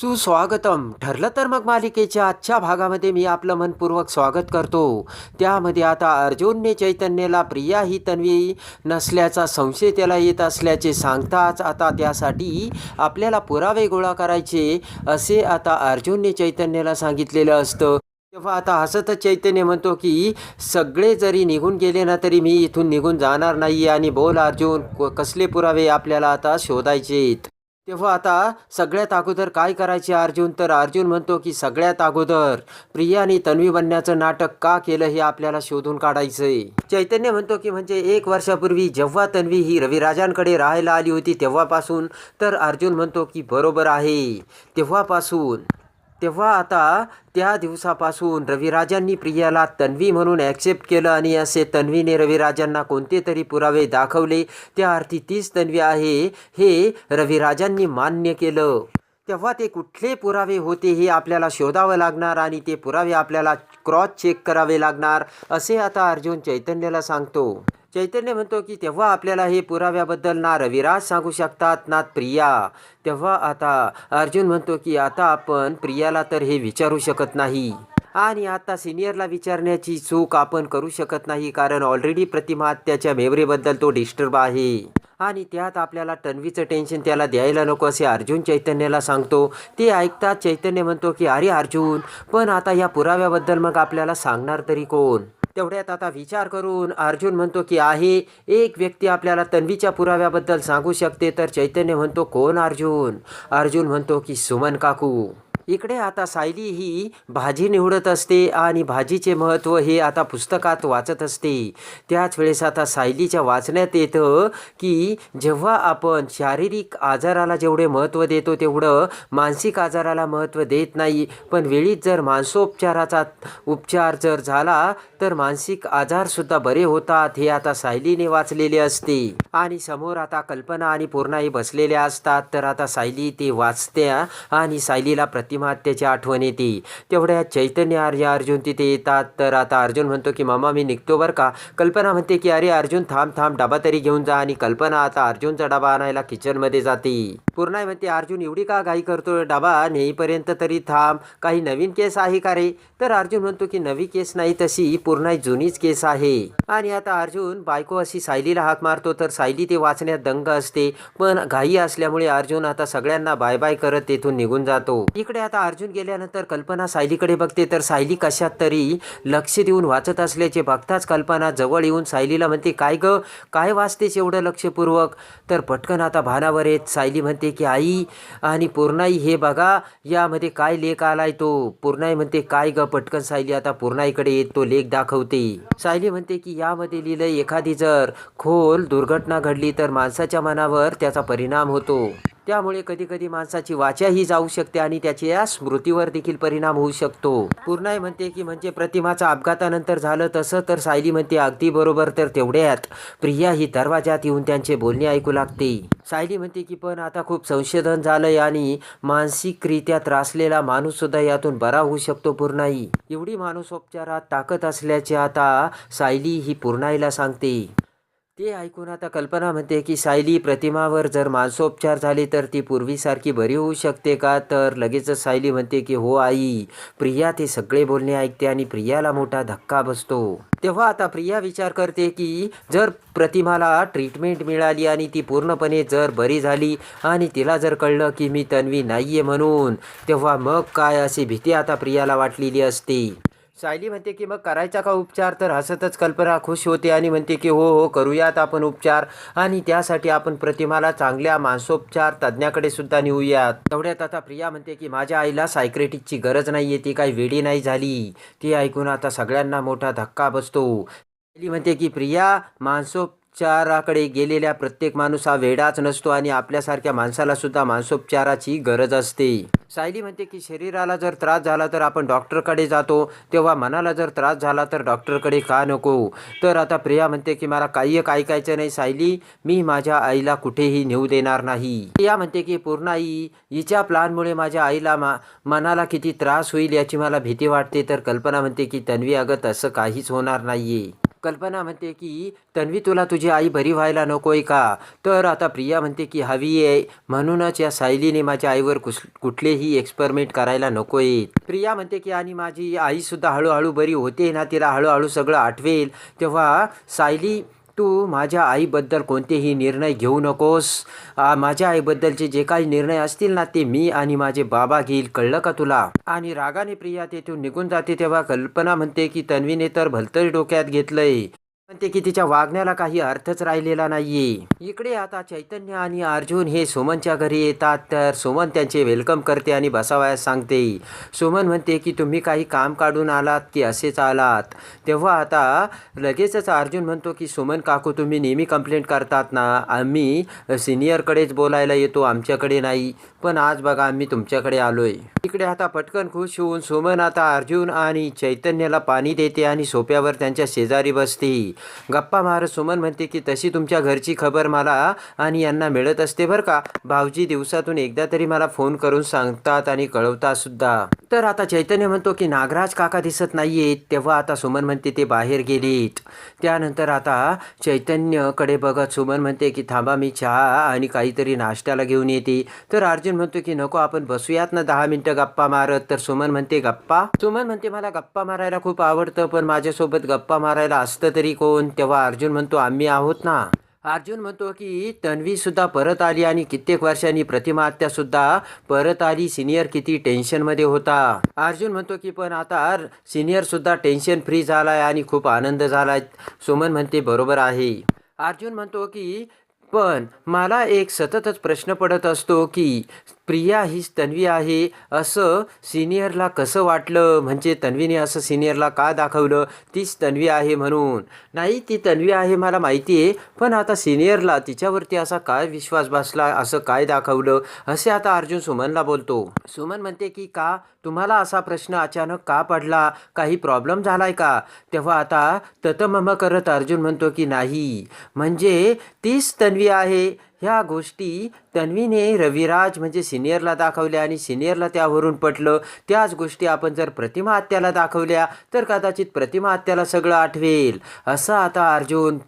सुस्वागतम. ठरलं तर मग मालिकेच्या आजच्या भागामध्ये मी आपलं मनपूर्वक स्वागत करतो. त्यामध्ये आता अर्जुनने चैतन्यला प्रिया ही तन्वी नसल्याचा संशय त्याला येत असल्याचे सांगताच आता त्यासाठी आपल्याला पुरावे गोळा करायचे असे आता अर्जुनने चैतन्याला सांगितलेलं असतं. तेव्हा आता हसतच चैतन्य म्हणतो की सगळे जरी निघून गेले ना तरी मी इथून निघून जाणार नाही आणि बोल अर्जुन क- कसले पुरावे आपल्याला आता शोधायचेत? तेव्हा आता सगळ्यात अगोदर काय करायचे अर्जुन? तर अर्जुन म्हणतो की सगळ्यात अगोदर प्रिया आणि तन्वी बनण्याचं नाटक का केलं हे आपल्याला शोधून काढायचंय चैतन्य म्हणतो की म्हणजे एक वर्षापूर्वी जेव्हा तन्वी ही रविराजांकडे राहायला आली होती तेव्हापासून तर अर्जुन म्हणतो की बरोबर आहे. तेव्हापासून तेव्हा आता त्या दिवसापासून रविराजांनी प्रियाला तन्वी म्हणून ॲक्सेप्ट केलं आणि असे तन्वीने रविराजांना कोणते तरी पुरावे दाखवले. त्या अर्थी तीच तन्वी आहे हे रविराजांनी मान्य केलं. तेव्हा ते कुठले पुरावे होते हे आपल्याला शोधावं लागणार आणि ते पुरावे आपल्याला क्रॉस चेक करावे लागणार असे आता अर्जुन चैतन्याला सांगतो. चैतन्य म्हणतो की तेव्हा आपल्याला हे पुराव्याबद्दल ना रविराज सांगू शकतात ना प्रिया. तेव्हा आता अर्जुन म्हणतो की आता आपण प्रियाला तर हे विचारू शकत नाही. आणि आता सिनियरला विचारण्याची चूक आपण करू शकत नाही कारण ऑलरेडी प्रतिमा त्याच्या मेमरीबद्दल तो डिस्टर्ब आहे. आणि त्यात आपल्याला तन्वीचं टेन्शन त्याला द्यायला नको असे अर्जुन चैतन्याला सांगतो. ते ऐकतात चैतन्य म्हणतो की अरे अर्जुन पण आता या पुराव्याबद्दल मग आपल्याला सांगणार तरी कोण? तेवढ्यात आता विचार करून अर्जुन म्हणतो की आहे एक व्यक्ती आपल्याला तन्वीच्या पुराव्याबद्दल सांगू शकते. तर चैतन्य म्हणतो कोण अर्जुन? अर्जुन म्हणतो की सुमन काकू. इकडे आता सायली ही भाजी निवडत असते आणि भाजीचे महत्त्व हे आता पुस्तकात वाचत असते. त्याच वेळेस आता सायलीच्या वाचण्यात येतं की जेव्हा आपण शारीरिक आजाराला जेवढे महत्त्व देतो तेवढं मानसिक आजाराला महत्त्व देत नाही. पण वेळीत जर मानसोपचाराचा उपचार जर झाला तर मानसिक आजारसुद्धा बरे होतात हे आता सायलीने वाचलेले असते. आणि समोर आता कल्पना आणि पूर्णाही बसलेल्या असतात. तर आता सायली ते वाचत्या आणि सायलीला प्रतिमात्याची आठवण येते तेवढ्या चैतन्य आर्य अर्जुन तिथे येतात. तर आता अर्जुन म्हणतो की मामा मी निघतो बरं का? कल्पना म्हणते की अरे अर्जुन थांब थांब डबा तरी घेऊन जा. आणि कल्पना आता अर्जुनचा डबा आणायला किचनमध्ये जाते. पूर्णाई म्हणते अर्जुन एवढी का घाई करतोय डबा नेईपर्यंत तरी थांब. काही नवीन केस आहे का रे? तर अर्जुन म्हणतो की नवी केस नाही तशी. पूर्ण जुनीच केस आहे. आणि आता अर्जुन बायको अशी सायलीला हाक मारतो. तर सायली ते वाचण्यात दंग असते. पण घाई असल्यामुळे अर्जुन आता सगळ्यांना बाय बाय करत तेथून निघून जातो. इकडे आता अर्जुन गेल्यानंतर कल्पना सायलीकडे बघते तर सायली कशात तरी लक्ष देऊन वाचत असल्याचे बघताच कल्पना जवळ येऊन सायलीला म्हणते काय ग? काय वाचतेस एवढं लक्षपूर्वक? तर पटकन आता भानावर येत सायली म्हणते की आई आणि पूर्णाई हे बघा यामध्ये काय लेख आलाय तो? पूर्णाई म्हणते काय ग? पटकन सायली आता पूर्णाईकडे येत तो लेख दाखवते. सायली म्हणते की यामध्ये लिहिलंय एखादी जर खोल दुर्घटना घडली तर माणसाच्या मनावर त्याचा परिणाम होतो. त्यामुळे कधी कधी माणसाची वाचाही जाऊ शकते आणि त्याच्या स्मृतीवर देखील परिणाम होऊ शकतो. पूर्णाई म्हणते की म्हणजे प्रतिमाचा अपघातानंतर झालं तसं तर सायली म्हणते अगदी बरोबर तर तेवढ्यात. प्रिया ही दरवाजात येऊन त्यांचे बोलणे ऐकू लागते. सायली म्हणते की पण आता खूप संशोधन झालंय आणि मानसिकरित्या त्रासलेला माणूस सुद्धा यातून बरा होऊ शकतो पूर्णाई. एवढी मानसोपचारात ताकद असल्याचे आता सायली ही पूर्णाईला सांगते. ते ऐकून आता कल्पना म्हणते की सायली प्रतिमावर जर मानसोपचार झाले तर ती पूर्वीसारखी बरी होऊ शकते का? तर लगेचच सायली म्हणते की हो आई प्रिया ते सगळे बोलणे ऐकते आणि प्रियाला मोठा धक्का बसतो. तेव्हा आता प्रिया विचार करते की जर प्रतिमाला ट्रीटमेंट मिळाली आणि ती पूर्णपणे जर बरी झाली आणि तिला जर कळलं की मी तन्वी नाहीये म्हणून तेव्हा मग काय अशी भीती आता प्रियाला वाटलेली असते? सायली म्हणते की मग करायचा का उपचार? तर हसतच कल्पना खुश होते आणि म्हणते की हो हो करूयात आपण उपचार. आणि त्यासाठी आपण प्रतिमाला चांगल्या मानसोपचार तज्ज्ञाकडे सुद्धा नेऊयात. तेवढ्यात आता प्रिया म्हणते की माझ्या आईला सायक्रेटिकची गरज नाहीये ती काही वेडी नाही झाली. ती ऐकून आता सगळ्यांना मोठा धक्का बसतो. सायली म्हणते की प्रिया मानसोप मानसोपचाराकडे गेलेल्या प्रत्येक माणूस हा वेडाच नसतो आणि आपल्यासारख्या माणसाला सुद्धा मानसोपचाराची गरज असते. सायली म्हणते की शरीराला जर त्रास झाला तर आपण डॉक्टरकडे जातो. तेव्हा मनाला जर त्रास झाला तर डॉक्टरकडे का नको? तर आता प्रिया म्हणते की मला काही एक ऐकायचं नाही सायली. मी माझ्या आईला कुठेही नेऊ देणार नाही. प्रिया म्हणते की पूर्ण आई हिच्या प्लानमुळे माझ्या आईला मा मनाला किती त्रास होईल याची मला भीती वाटते. तर कल्पना म्हणते की तन्वी अगं तसं काहीच होणार नाहीये. कल्पना म्हणते की तन्वी तुला तुझी आई बरी व्हायला नकोय का? तर आता प्रिया म्हणते की हवी आहे. म्हणूनच या सायलीने माझ्या आईवर कुस कुठलेही एक्सपेरिमेंट करायला नकोय प्रिया म्हणते की आणि माझी आईसुद्धा हळूहळू बरी होते ना तिला हळूहळू सगळं आठवेल. तेव्हा सायली तू माझ्या आईबद्दल कोणतेही निर्णय घेऊ नकोस. माझ्या आईबद्दलचे जे काही निर्णय असतील ना ते मी आणि माझे बाबा घेईल. कळलं का तुला? आणि रागाने प्रिया तेथून निघून जाते तेव्हा कल्पना म्हणते की तन्वीने तर भलतरी डोक्यात घेतलंय. म्हणते की तिच्या वागण्याला काही अर्थच राहिलेला नाहीये. इकडे आता चैतन्य आणि अर्जुन हे सुमनच्या घरी येतात तर सुमन त्यांचे वेलकम करते आणि बसावयास सांगते. सुमन म्हणते की तुम्ही काही काम काढून आलात की असेच आलात. तेव्हा आता लगेचच अर्जुन म्हणतो की सुमन काकू तुम्ही नेहमी कंप्लेंट करतात ना? आम्ही सिनियरकडेच बोलायला येतो आमच्याकडे नाही. पण आज बघा आम्ही तुमच्याकडे आलोय. इकडे आता पटकन खुश होऊन सुमन आता अर्जुन आणि चैतन्याला पाणी देते आणि सोप्यावर त्यांच्या शेजारी बसते. गप्पा मारत सुमन म्हणते की तशी तुमच्या घरची खबर मला आणि यांना मिळत असते बरं का? भाऊजी दिवसातून एकदा तरी मला फोन करून सांगतात आणि कळवतात सुद्धा. तर आता चैतन्य म्हणतो की नागराज काका दिसत नाहीयेत तेव्हा आता सुमन म्हणते ते बाहेर गेलीत. त्यानंतर आता चैतन्यकडे बघत सुमन म्हणते की थांबा मी चहा आणि काहीतरी नाश्त्याला घेऊन येते. तर अर्जुन अर्जुन म्हणतो की नको आपण बसूयात ना दहा मिनिटं गप्पा मारत. तर सुमन म्हणते गप्पा? सुमन म्हणते मला गप्पा मारायला खूप आवडतं पण माझ्यासोबत गप्पा मारायला असतं तरी कोण? तेव्हा अर्जुन म्हणतो आम्ही आहोत ना. अर्जुन म्हणतो की तन्वी सुद्धा परत आली आणि कित्येक वर्षांनी प्रतिमा आत्या सुद्धा परत आली. सिनियर किती टेन्शनमध्ये होता. अर्जुन म्हणतो की पण आता सिनियर सुद्धा टेन्शन फ्री झालाय आणि खूप आनंद झालाय. सुमन म्हणते बरोबर आहे. अर्जुन म्हणतो की पण मला एक सततच प्रश्न पडत असतो की प्रिया हीच तन्वी आहे असं सिनियरला कसं वाटलं? म्हणजे तन्वीने असं सिनियरला का दाखवलं? तीच तन्वी आहे म्हणून. नाही ती तन्वी आहे मला माहिती आहे पण आता सिनियरला तिच्यावरती असा काय विश्वास बसला? असं काय दाखवलं? असे आता अर्जुन सुमनला बोलतो. सुमन म्हणते की का? तुम्हाला असा प्रश्न अचानक का पडला? काही प्रॉब्लेम झालाय का? तेव्हा आता ततमम करत अर्जुन म्हणतो की नाही. म्हणजे तीच तन्वी आहे. ह्या गोष्टी तन्वीने रविराज म्हणजे सिनियरला दाखवल्या आणि सिनियरला त्यावरून पटलं. त्याच गोष्टी आपण जर प्रतिमा आत्याला दाखवल्या तर कदाचित प्रतिमा आत्याला सगळं आठवेल. असं आता अर्जुन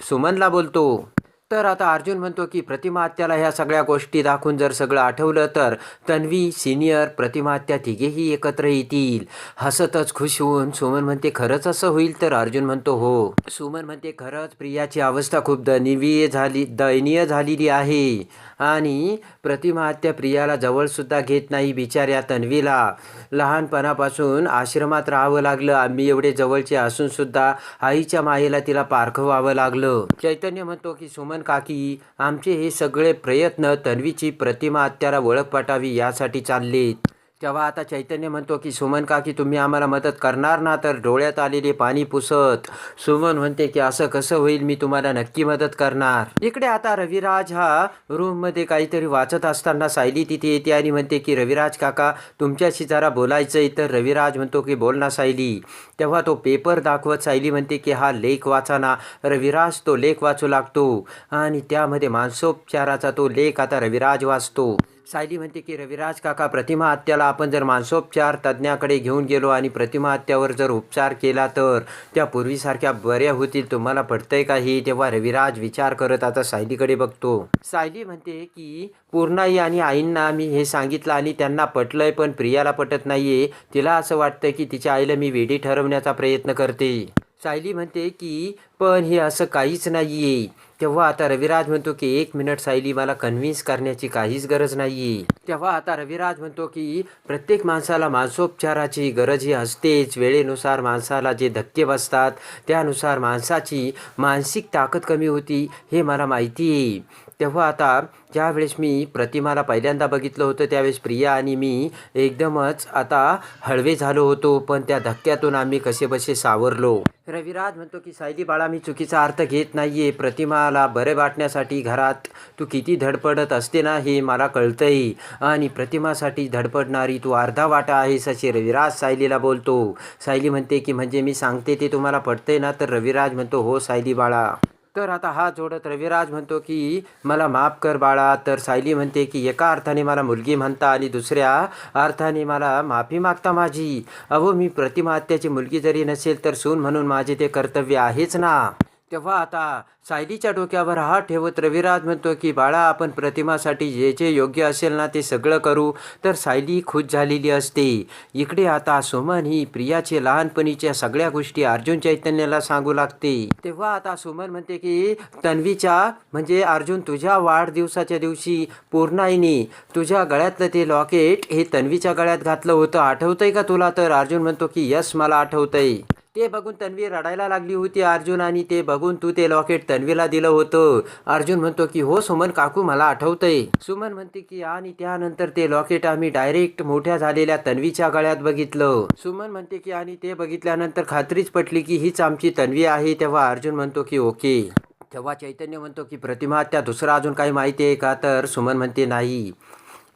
सुमनला बोलतो. तर आता अर्जुन म्हणतो की प्रतिमाहत्याला ह्या सगळ्या गोष्टी दाखवून जर सगळं आठवलं तर तन्वी सिनियर प्रतिमाहत्या तिघेही एकत्र येतील. हसतच खुश होऊन सुमन म्हणते खरंच असं होईल? तर अर्जुन म्हणतो हो. सुमन म्हणते खरंच प्रियाची अवस्था खूप दनिवीय झाली दयनीय झालेली आहे. आणि प्रतिमाहत्या प्रियाला जवळसुद्धा घेत नाही बिचाऱ्या तन्वीला. लहानपणापासून आश्रमात राहावं लागलं. आम्ही एवढे जवळचे असूनसुद्धा आईच्या मायेला तिला पारखवावं लागलं. चैतन्य म्हणतो की सुमन काकी आमचे हे सगळे प्रयत्न तन्वीची प्रतिमा आत्याला ओळख पटावी यासाठी चाललेत. तेव्हा आता चैतन्य म्हणतो की सुमन काकी तुम्ही आम्हाला मदत करणार ना? तर डोळ्यात आलेले पाणी पुसत. सुमन म्हणते की असं कसं होईल? मी तुम्हाला नक्की मदत करणार. इकडे आता रविराज हा रूममध्ये काहीतरी वाचत असताना सायली तिथे येते आणि म्हणते की रविराज काका तुमच्याशी जरा बोलायचंय. तर रविराज म्हणतो की बोल ना सायली. तेव्हा तो पेपर दाखवत सायली म्हणते की हा लेख वाचाना रविराज तो लेख वाचू लागतो आणि त्यामध्ये मानसोपचाराचा तो लेख आता रविराज वाचतो. सायली म्हणते की रविराज काका प्रतिमा हत्याला आपण जर मानसोपचार तज्ज्ञाकडे घेऊन गेलो आणि प्रतिमा हत्यावर जर उपचार केला तर त्या पूर्वीसारख्या बऱ्या होतील तुम्हाला पडतंय का हे? तेव्हा रविराज विचार करत आता सायलीकडे बघतो. सायली म्हणते की पूर्णाई आणि आईंना मी हे सांगितलं आणि त्यांना पटलंय पण प्रियाला पटत नाहीये. तिला असं वाटतं की तिच्या आईला मी वेडी ठरवण्याचा प्रयत्न करते. सायली म्हणते की पण हे असं काहीच नाही आहे तेव्हा आता रविराज म्हणतो की एक मिनिट सायली मला कन्व्हिन्स करण्याची काहीच गरज नाही आहे तेव्हा आता रविराज म्हणतो की प्रत्येक माणसाला मानसोपचाराची गरज ही असतेच. वेळेनुसार माणसाला जे धक्के बसतात त्यानुसार माणसाची मानसिक ताकद कमी होती. हे मला माहिती आहे तेव्हा आता ज्यावेळेस मी प्रतिमाला पहिल्यांदा बघितलं होतं त्यावेळेस प्रिया आणि मी एकदमच आता हळवे झालो होतो. पण त्या धक्क्यातून आम्ही कसेबसे सावरलो. रविराज म्हणतो की सायली बाळा मी चुकीचा अर्थ घेत नाहीये. प्रतिमाला बरे वाटण्यासाठी घरात तू किती धडपडत असते ना हे मला कळतंही. आणि प्रतिमासाठी धडपडणारी तू अर्धा वाटा आहेस असे रविराज सायलीला बोलतो. सायली म्हणते की म्हणजे मी सांगते ते तुम्हाला पटतंय ना? तर रविराज म्हणतो हो सायली बाळा. तर आता हा जोडत रविराज म्हणतो की मला माफ कर बाळा. तर सायली म्हणते की एका अर्थाने मला मुलगी म्हणता आणि दुसऱ्या अर्थाने मला माफी मागता माझी. अहो मी प्रतिमा हत्याची मुलगी जरी नसेल तर सून म्हणून माझे ते कर्तव्य आहेच ना? तेव्हा आता सायलीच्या डोक्यावर हात ठेवत रविराज म्हणतो की बाळा आपण प्रतिमासाठी जे जे योग्य असेल ना ते सगळं करू. तर सायली खुश झालेली असते. इकडे आता सुमन ही प्रियाचे लहानपणीच्या सगळ्या गोष्टी अर्जुन चैतन्याला सांगू लागते. तेव्हा आता सुमन म्हणते की तन्वीच्या म्हणजे अर्जुन तुझ्या वाढदिवसाच्या दिवशी पूर्णाईने तुझ्या गळ्यातलं ते लॉकेट हे तन्वीच्या गळ्यात घातलं होतं. आठवतंय का तुला? तर अर्जुन म्हणतो की यस मला आठवतंय. ते बघून तन्वी रडायला लागली होती अर्जुन आणि ते बघून तू ते लॉकेट तन्वीला दिलं होतं. अर्जुन म्हणतो की हो सुमन काकू मला आठवतंय. सुमन म्हणते की आणि त्यानंतर ते लॉकेट आम्ही डायरेक्ट मोठ्या झालेल्या तन्वीच्या गळ्यात बघितलं. सुमन म्हणते की आणि ते बघितल्यानंतर खात्रीच पटली की हीच आमची तन्वी आहे. तेव्हा अर्जुन म्हणतो की ओके. तेव्हा चैतन्य म्हणतो की प्रतिमा त्या दुसरं अजून काही माहिती आहे का? तर सुमन म्हणते नाही.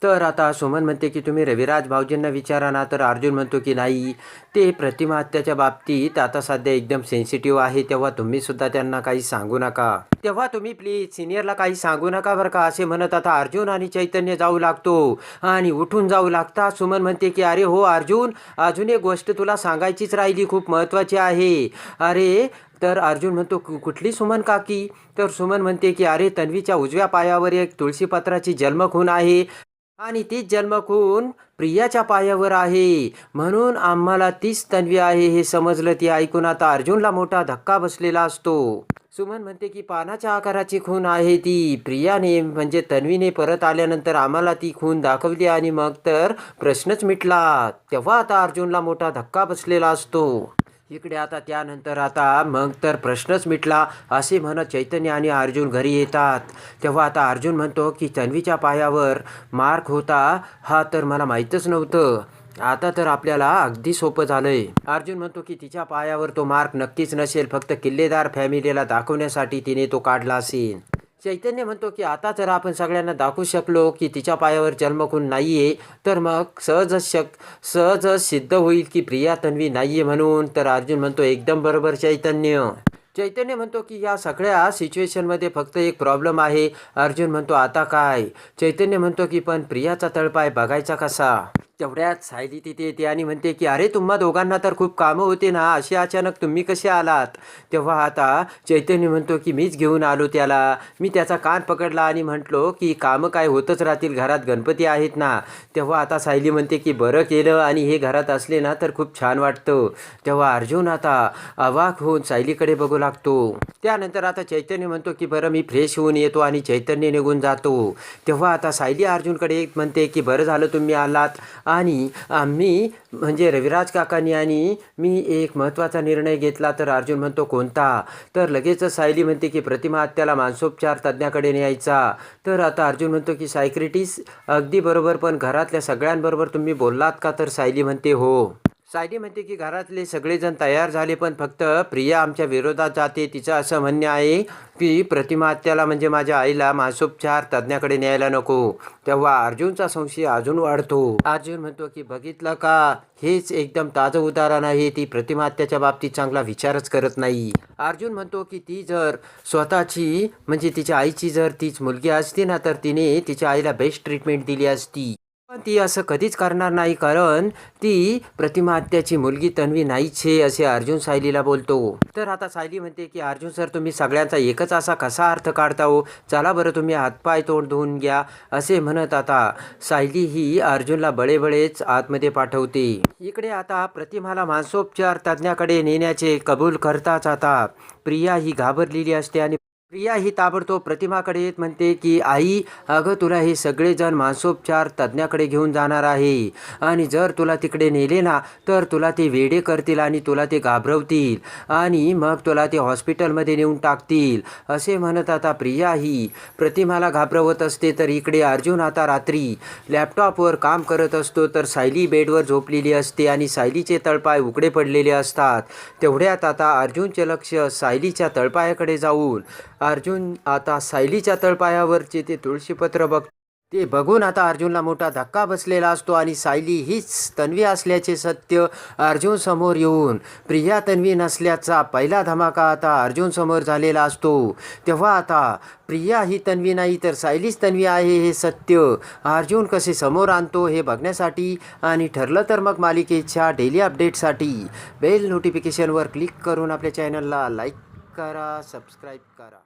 तर आता सुमन म्हणते की तुम्ही रविराज भाऊजींना विचारा ना. तर अर्जुन म्हणतो की नाही ते प्रतिमा हत्याच्या बाबतीत आता सध्या एकदम सेन्सिटिव्ह आहे तेव्हा तुम्हीसुद्धा त्यांना काही सांगू नका. तेव्हा तुम्ही प्लीज सिनियरला काही सांगू नका बरं का असे म्हणत आता अर्जुन आणि चैतन्य जाऊ लागतो. आणि उठून जाऊ लागता सुमन म्हणते की अरे हो अर्जुन अजून एक गोष्ट तुला सांगायचीच राहिली खूप महत्त्वाची आहे. अरे तर अर्जुन म्हणतो "कु- कुठली सुमन काकी? तर सुमन म्हणते की अरे तन्वीच्या उजव्या पायावर एक तुळशीपत्राची जन्मखून आहे आणि तीच जन्मखून प्रियाच्या पायावर आहे. म्हणून आम्हाला तीच तन्वी आहे हे समजलं. ती ऐकून आता अर्जुनला मोठा धक्का बसलेला असतो. सुमन म्हणते की पानाच्या आकाराची खून आहे ती. प्रियाने म्हणजे तन्वीने परत आल्यानंतर आम्हाला ती खून दाखवली आणि मग तर प्रश्नच मिटला. तेव्हा आता अर्जुनला मोठा धक्का बसलेला असतो. इकडे आता त्यानंतर आता मग तर प्रश्नच मिटला असे म्हणत चैतन्य आणि अर्जुन घरी येतात. तेव्हा आता अर्जुन म्हणतो की तन्वीच्या पायावर मार्क होता हा तर मला माहीतच नव्हतं. आता तर आपल्याला अगदी सोपं झालंय. अर्जुन म्हणतो की तिच्या पायावर तो मार्क नक्कीच नसेल फक्त किल्लेदार फॅमिलीला दाखवण्यासाठी तिने तो काढला असेल. चैतन्य म्हणतो की आता जर आपण सगळ्यांना दाखवू शकलो की तिच्या पायावर जन्मखुण नाही आहे तर मग सहजच शक सहजच सिद्ध होईल की प्रिया तन्वी नाही आहे म्हणून. तर अर्जुन म्हणतो एकदम बरोबर चैतन्य. चैतन्य म्हणतो की या सगळ्या सिच्युएशनमध्ये फक्त एक प्रॉब्लेम आहे. अर्जुन म्हणतो आता काय? चैतन्य म्हणतो की पण प्रियाचा तळपाय बघायचा कसा? तेवढ्यात सायली तिथे येते आणि म्हणते की अरे तुम्हा दोघांना तर खूप कामं होते ना. असे अचानक तुम्ही कसे आलात? तेव्हा आता चैतन्य म्हणतो की मीच घेऊन आलो त्याला. मी त्याचा कान पकडला आणि म्हटलो की कामं काय होतच राहतील? घरात गणपती आहेत ना. तेव्हा आता सायली म्हणते की बरं केलं आणि हे घरात असले ना तर खूप छान वाटतं. तेव्हा अर्जुन आता अवाक होऊन सायलीकडे बघू लागतो. त्यानंतर आता चैतन्य म्हणतो की बरं मी फ्रेश होऊन येतो आणि चैतन्य निघून जातो. तेव्हा आता सायली अर्जुनकडे एक म्हणते की बरं झालं तुम्ही आलात आणि आम्ही म्हणजे रविराज काकांनी आणि मी एक महत्त्वाचा निर्णय घेतला. तर अर्जुन म्हणतो कोणता? तर लगेचच सायली म्हणते की प्रतिमा हत्याला मानसोपचार तज्ज्ञाकडे न्यायचा. तर आता अर्जुन म्हणतो की सायक्रेटिस अगदी बरोबर पण घरातल्या सगळ्यांबरोबर तुम्ही बोललात का? तर सायली म्हणते हो. सायली म्हणते की घरातले सगळेजण तयार झाले पण फक्त प्रिया आमच्या विरोधात जाते. तिचं असं म्हणणं आहे की प्रतिमाहत्याला म्हणजे माझ्या आईला मासोपचार तज्ज्ञाकडे न्यायला नको. तेव्हा अर्जुनचा संशय अजून वाढतो. अर्जुन म्हणतो की बघितलं का? हेच एकदम ताजं उदाहरण आहे. ती प्रतिमाहत्याच्या बाबतीत चांगला विचारच करत नाही. अर्जुन म्हणतो की ती जर स्वतःची म्हणजे तिच्या आईची जर तीच मुलगी असती ना तर तिने तिच्या आईला बेस्ट ट्रीटमेंट दिली असती. ती असं कधीच करणार नाही कारण ती प्रतिमा हत्याची मुलगी तन्वी नाहीचे असे अर्जुन सायलीला बोलतो. तर आता सायली म्हणते की अर्जुन सर तुम्ही सगळ्यांचा एकच असा कसा अर्थ काढता हो? चला बरं तुम्ही हातपाय तोंड धुवून घ्या असे म्हणत आता सायली ही अर्जुनला बळेबळेच आतमध्ये पाठवते. इकडे आता प्रतिमाला मानसोपचार तज्ज्ञाकडे नेण्याचे कबूल करताच आता प्रिया ही घाबरलेली असते आणि प्रिया ही ताबडतोब प्रतिमाकडे येत म्हणते की आई अगं तुला हे सगळेजण मानसोपचार तज्ज्ञाकडे घेऊन जाणार आहे. आणि जर तुला तिकडे नेले ना तर तुला ते वेडे करतील आणि तुला ते घाबरवतील. आणि मग तुला ते हॉस्पिटलमध्ये नेऊन टाकतील. असे म्हणत आता प्रिया ही प्रतिमाला घाबरवत असते. तर इकडे अर्जुन आता रात्री लॅपटॉपवर काम करत असतो. तर सायली बेडवर झोपलेली असते आणि सायलीचे तळपाय उघडे पडलेले असतात. तेवढ्यात आता अर्जुनचे लक्ष सायलीच्या तळपायाकडे जाऊन अर्जुन आता सायलीच्या तळपायावरचे ते तुळशीपत्र बघ ते बघून आता अर्जुनला मोठा धक्का बसलेला असतो आणि सायली हीच तन्वी असल्याचे सत्य अर्जुन समोर येऊन प्रिया तन्वी नसल्याचा पहिला धमाका आता अर्जुन समोर झालेला असतो. तेव्हा आता प्रिया ही तन्वी नाही तर सायलीच तन्वी आहे हे सत्य. अर्जुन कसे समोर आणतो हे बघण्यासाठी आणि ठरलं तर मग मालिकेच्या डेली अपडेटसाठी बेल नोटिफिकेशनवर क्लिक करून आपल्या चॅनलला लाईक करा सबस्क्राईब करा.